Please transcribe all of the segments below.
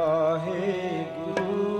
Waheguru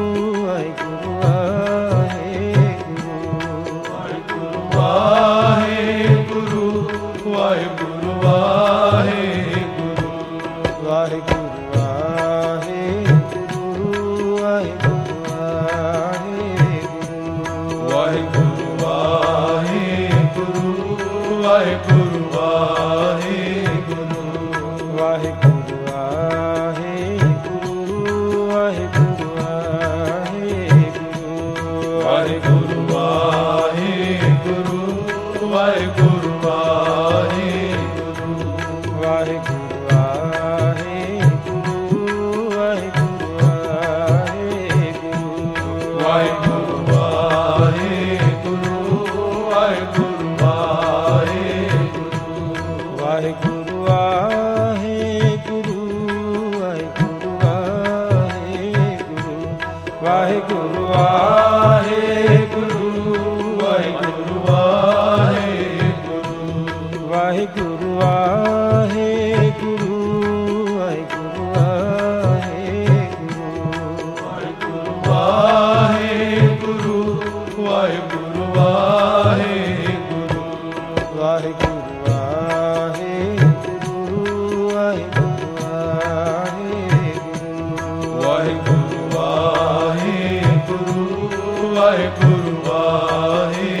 vai Waheguru Waheguru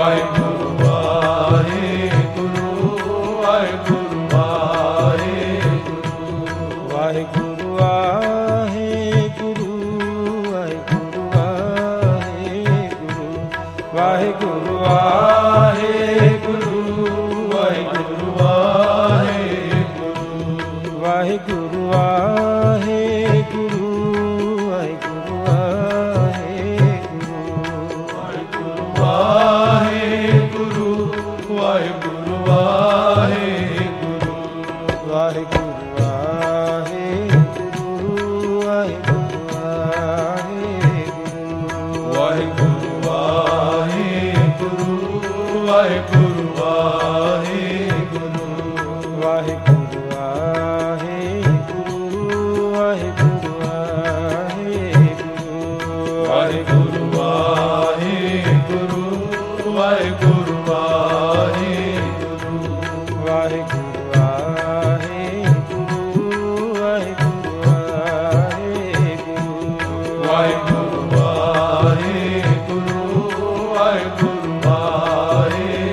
right. Waheguru ਆਏ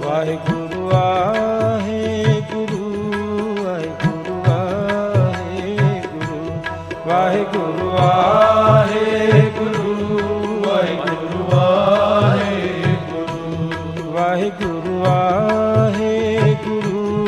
ਵਾਹਿਗੁਰੂ ਆਏ ਗੁਰੂ ਵਾਹਿਗੁਰੂ ਆਏ ਗੁਰੂ ਵਾਹਿਗੁਰੂ। ਆਏ ਗੁਰੂ ਵਾਹਿਗੁਰੂ ਆਏ ਗੁਰੂ ਵਾਹਿਗੁਰੂ ਆਏ ਗੁਰੂ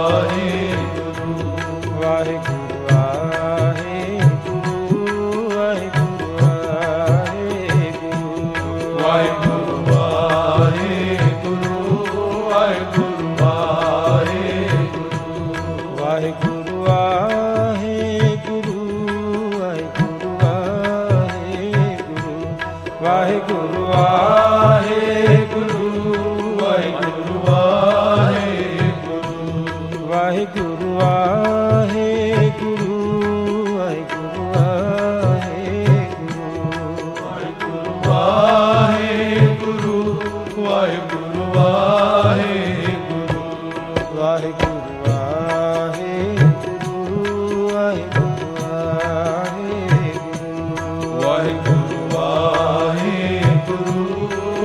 Jeová.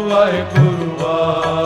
ਵਾਹਿਗੁਰੂ ਵਾਹਿਗੁਰੂ।